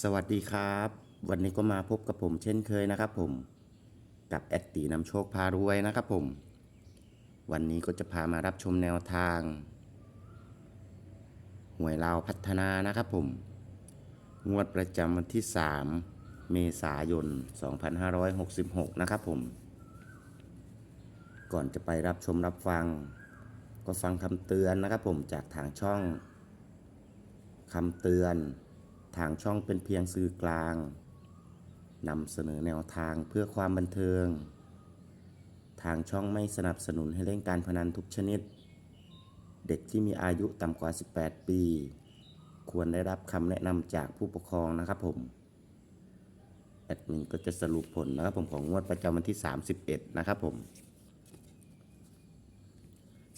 สวัสดีครับ วันนี้ก็มาพบกับผมเช่นเคยนะครับผมกับแอดตีนำโชคพารวยนะครับผม วันนี้ก็จะพามารับชมแนวทาง หวยลาวพัฒนานะครับผม งวดประจำวันที่ 3 เมษายน 2566 นะครับผม ก่อนจะไปรับชมรับฟัง ก็ฟังคำเตือนนะครับผมจากทางช่องคำเตือน ทางช่องเป็นเพียงสื่อกลางนำเสนอแนวทางเพื่อความบันเทิง ทางช่องไม่สนับสนุนให้เล่นการพนันทุกชนิด เด็กที่มีอายุต่ำกว่า 18 ปี ควรได้รับคำแนะนำจากผู้ปกครองนะครับผม แอดมินก็จะสรุปผลนะครับผมของงวดประจำวันที่ 31 นะครับผม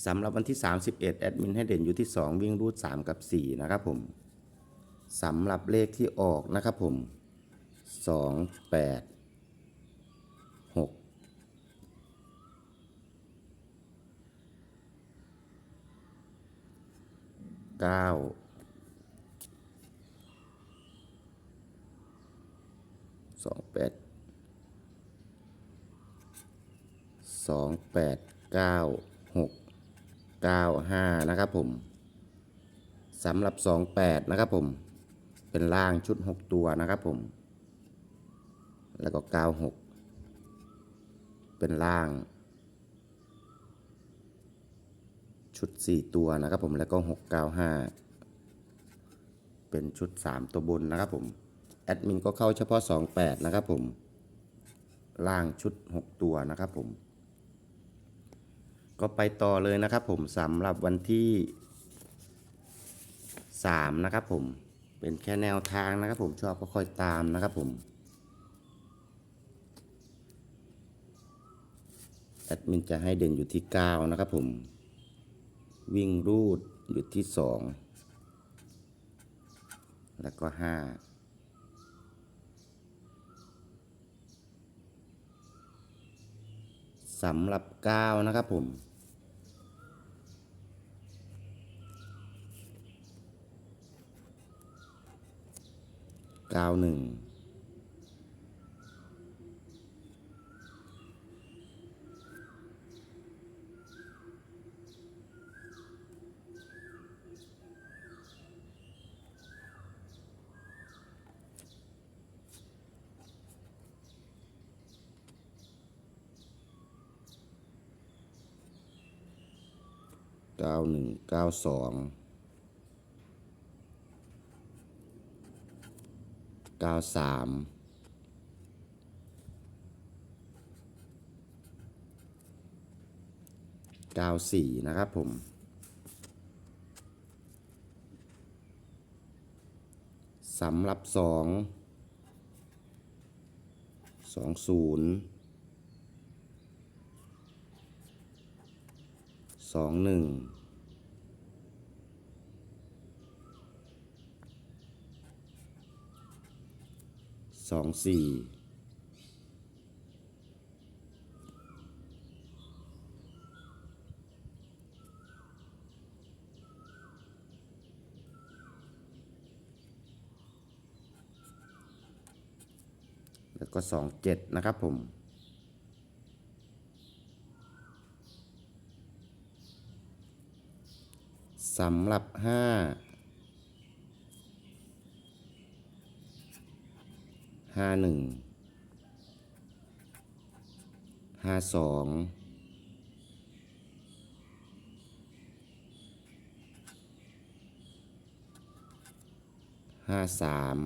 สำหรับวันที่ 31 แอดมินให้เด่นอยู่ที่ 2 วิ่งรูด 3 กับ 4 นะครับผม สำหรับเลขที่ออกนะครับผมสองแปดหกเก้าสองแปดสองแปดเก้าหกเก้าห้านะครับผมสำหรับสองแปดนะครับผม เป็นล่างชุด6ตัวนะครับผม แล้วก็96เป็นล่าง ชุด4ตัวนะครับผมแล้วก็695เป็นชุด3ตัวบนนะครับผมแอดมินก็เข้าเฉพาะ 28 นะครับผม ล่างชุด 6 ตัวนะครับผม ก็ไปต่อเลยนะครับผมสำหรับวันที่ 3 นะครับผม เป็นแค่แนวทางนะครับผมชอบก็ค่อยตามนะครับผมแอดมินจะให้เด่นอยู่ที่ 9 นะครับผม วิ่งรูดอยู่ที่ 2 แล้วก็ 5สำหรับ 9 นะครับผม ก้าหนึ่งเก้าหนึ่งเก้าสอง เก้าสามเก้าสี่นะครับผมสำหรับสองสองศูนย์สองหนึ่ง สองสี่แล้วก็สองเจ็ดนะครับผมสำหรับห้า ห้าหนึ่งห้าสองห้าสาม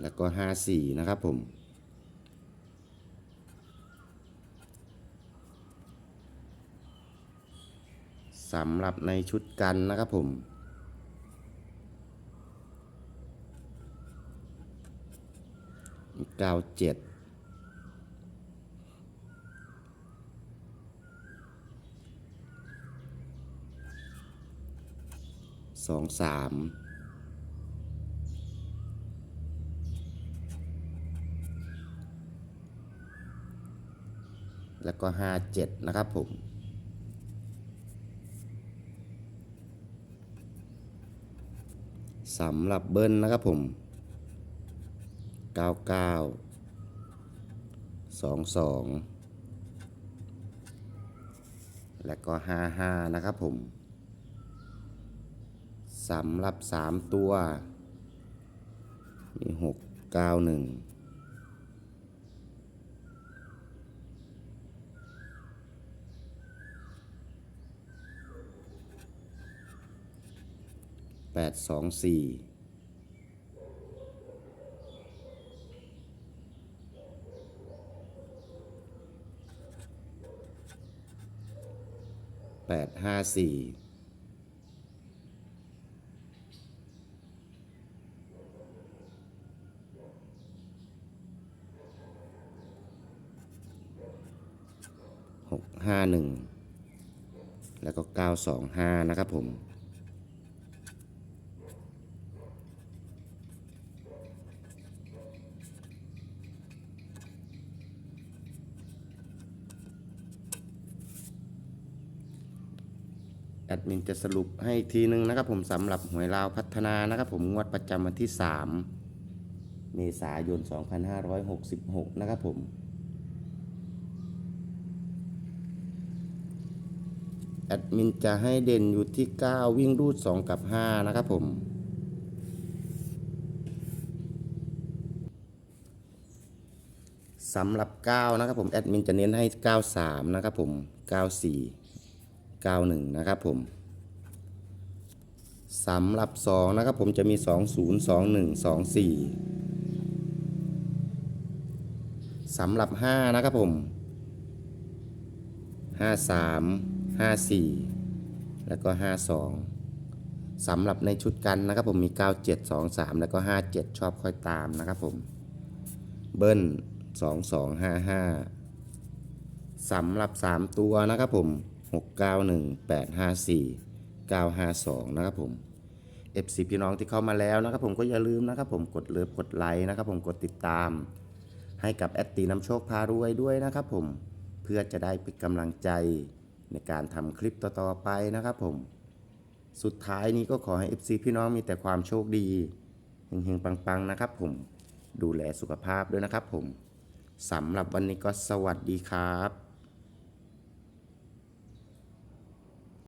แล้วก็ห้าสี่นะครับผม สำหรับในชุดกันนะครับผม เก้าเจ็ดสองสามแล้วก็ห้าเจ็ดนะครับผม สำหรับเบิ้ลนะครับผม 99 22 และก็ 55 นะครับผมสำหรับสามตัว มีห กเก้าหนึ่งแปดสองสี่แปดห้าสี่หกห้าหนึ่งแล้วก็เก้าสองห้านะครับผม แอดมินจะสรุปให้อีกทีนึงนะครับผมสำหรับหวยลาวพัฒนานะครับผมงวดประจำวันที่ 3 เมษายน 2566 นะครับผมแอดมินจะให้เด่นอยู่ที่ 9 วิ่งรูด 2 กับ 5 นะครับผม สำหรับ 9 นะครับผม แอดมินจะเน้นให้ 93 นะครับผม 94 91 นะครับผมสำหรับ 2 นะครับผมจะมี 20 21 24สำหรับ 5 นะครับผม 53 54 แล้วก็ 52 สำหรับในชุดกันนะครับผมมี 97 23 แล้วก็ 57 ชอบค่อยตามนะครับผม เบิ้ล 2255สำหรับ 3 ตัวนะครับผม 691 854 952 นะครับผม FC พี่น้องที่เข้ามาแล้วนะครับผมก็อย่าลืมนะครับผมกดเลิฟกดไลค์นะครับผมกดติดตาม ให้กับแอดตีน้ำโชคพารวยด้วยนะครับผมเพื่อจะได้เป็นกำลังใจในการทำคลิปต่อๆไปนะครับผม สุดท้ายนี้ก็ขอให้ FC พี่น้องมีแต่ความโชคดีเฮงๆปังๆนะครับผมดูแลสุขภาพด้วยนะครับผมสำหรับวันนี้ก็สวัสดีครับ